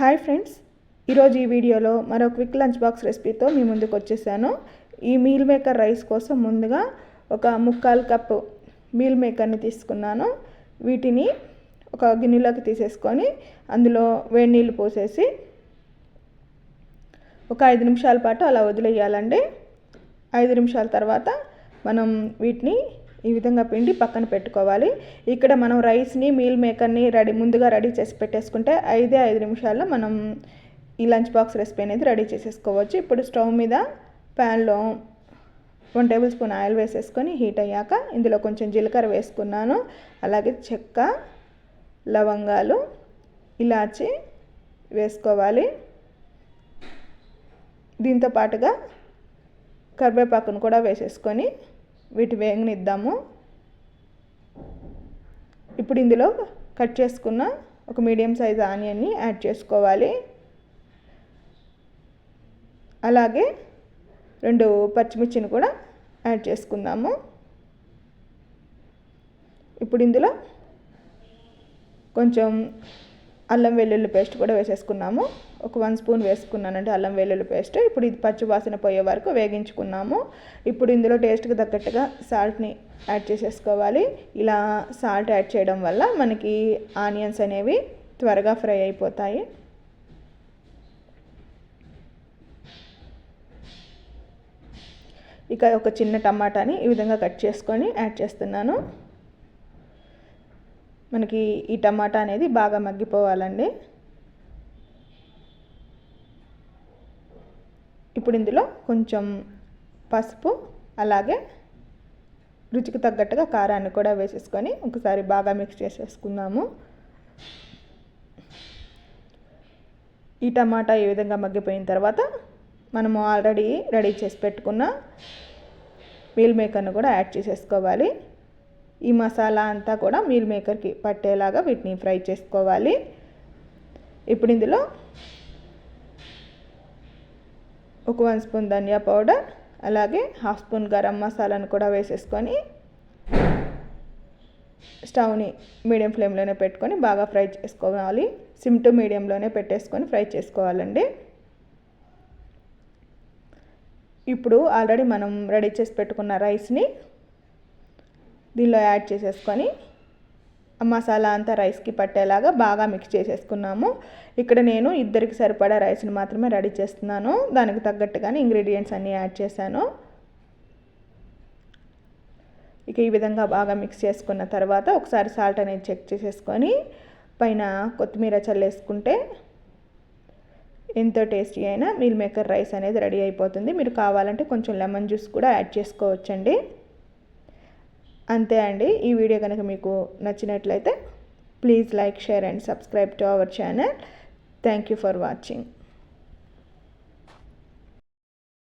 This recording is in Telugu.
Hi friends. ఈరోజు ఈ వీడియోలో మరో క్విక్ లంచ్ బాక్స్ రెసిపీతో మీ ముందుకు వచ్చేసాను. ఈ మీల్ మేకర్ రైస్ కోసం ముందుగా ఒక ముక్కాలు కప్పు మీల్ మేకర్ని తీసుకున్నాను. వీటిని ఒక గిన్నెలోకి తీసేసుకొని అందులో వేడి నీళ్ళు పోసేసి ఒక ఐదు నిమిషాల పాటు అలా వదిలేయాలండి. ఐదు నిమిషాల తర్వాత మనం వీటిని ఈ విధంగా పిండి పక్కన పెట్టుకోవాలి. ఇక్కడ మనం రైస్ని మీల్ మేకర్ని రెడీ ముందుగా రెడీ చేసి పెట్టేసుకుంటే ఐదే ఐదు నిమిషాల్లో మనం ఈ లంచ్ బాక్స్ రెసిపీ అనేది రెడీ చేసేసుకోవచ్చు. ఇప్పుడు స్టవ్ మీద ప్యాన్లో వన్ టేబుల్ స్పూన్ ఆయిల్ వేసేసుకొని హీట్ అయ్యాక ఇందులో కొంచెం జీలకర్ర వేసుకున్నాను. అలాగే చెక్క లవంగాలు ఇలాచి వేసుకోవాలి. దీంతో పాటుగా కరివేపాకును కూడా వేసేసుకొని వీటి వేగనిద్దాము ఇప్పుడు ఇందులో కట్ చేసుకున్న ఒక మీడియం సైజ్ ఆనియన్ని యాడ్ చేసుకోవాలి. అలాగే రెండు పచ్చిమిర్చిని కూడా యాడ్ చేసుకుందాము. ఇప్పుడు ఇందులో కొంచెం అల్లం వెల్లుల్లి పేస్ట్ కూడా వేసేసుకున్నాము. ఒక వన్ స్పూన్ వేసుకున్నానంటే అల్లం వెల్లుల్లి పేస్ట్. ఇప్పుడు ఇది పచ్చి వాసన పోయే వరకు వేగించుకున్నాము. ఇప్పుడు ఇందులో టేస్ట్కి తగ్గట్టుగా సాల్ట్ని యాడ్ చేసేసుకోవాలి. ఇలా సాల్ట్ యాడ్ చేయడం వల్ల మనకి ఆనియన్స్ అనేవి త్వరగా ఫ్రై అయిపోతాయి. ఇక ఒక చిన్న టమాటాని ఈ విధంగా కట్ చేసుకొని యాడ్ చేస్తున్నాను. మనకి ఈ టమాటా అనేది బాగా మగ్గిపోవాలండి. ఇప్పుడు ఇందులో కొంచెం పసుపు అలాగే రుచికి తగ్గట్టుగా కారాన్ని కూడా వేసేసుకొని ఒకసారి బాగా మిక్స్ చేసేసుకుందాము. ఈ టమాటా ఈ విధంగా మగ్గిపోయిన తర్వాత మనము ఆల్రెడీ రెడీ చేసి పెట్టుకున్న మీల్ మేకర్ను కూడా యాడ్ చేసేసుకోవాలి. ఈ మసాలా అంతా కూడా మీల్ మేకర్కి పట్టేలాగా వీటిని ఫ్రై చేసుకోవాలి. ఇప్పుడు ఇందులో ఒక వన్ స్పూన్ ధనియా పౌడర్ అలాగే హాఫ్ స్పూన్ గరం మసాలాను కూడా వేసేసుకొని స్టవ్ని మీడియం ఫ్లేమ్లోనే పెట్టుకొని బాగా ఫ్రై చేసుకోవాలి. సిమ్ టు మీడియంలోనే పెట్టేసుకొని ఫ్రై చేసుకోవాలండి. ఇప్పుడు ఆల్రెడీ మనం రెడీ చేసి పెట్టుకున్న రైస్ని దీనిలో యాడ్ చేసేసుకొని మసాలా అంతా రైస్కి పట్టేలాగా బాగా మిక్స్ చేసేసుకున్నాము. ఇక్కడ నేను ఇద్దరికి సరిపడా రైస్ని మాత్రమే రెడీ చేస్తున్నాను. దానికి తగ్గట్టుగానే ఇంగ్రీడియంట్స్ అన్నీ యాడ్ చేశాను. ఇక ఈ విధంగా బాగా మిక్స్ చేసుకున్న తర్వాత ఒకసారి సాల్ట్ అనేది చెక్ చేసేసుకొని పైన కొత్తిమీర చల్లేసుకుంటే ఎంతో టేస్టీ అయినా మీల్ మేకర్ రైస్ అనేది రెడీ అయిపోతుంది. మీరు కావాలంటే కొంచెం లెమన్ జ్యూస్ కూడా యాడ్ చేసుకోవచ్చండి. అంతే అండి. ఈ వీడియో కనుక మీకు నచ్చినట్లయితే please like share and subscribe to our channel thank you for watching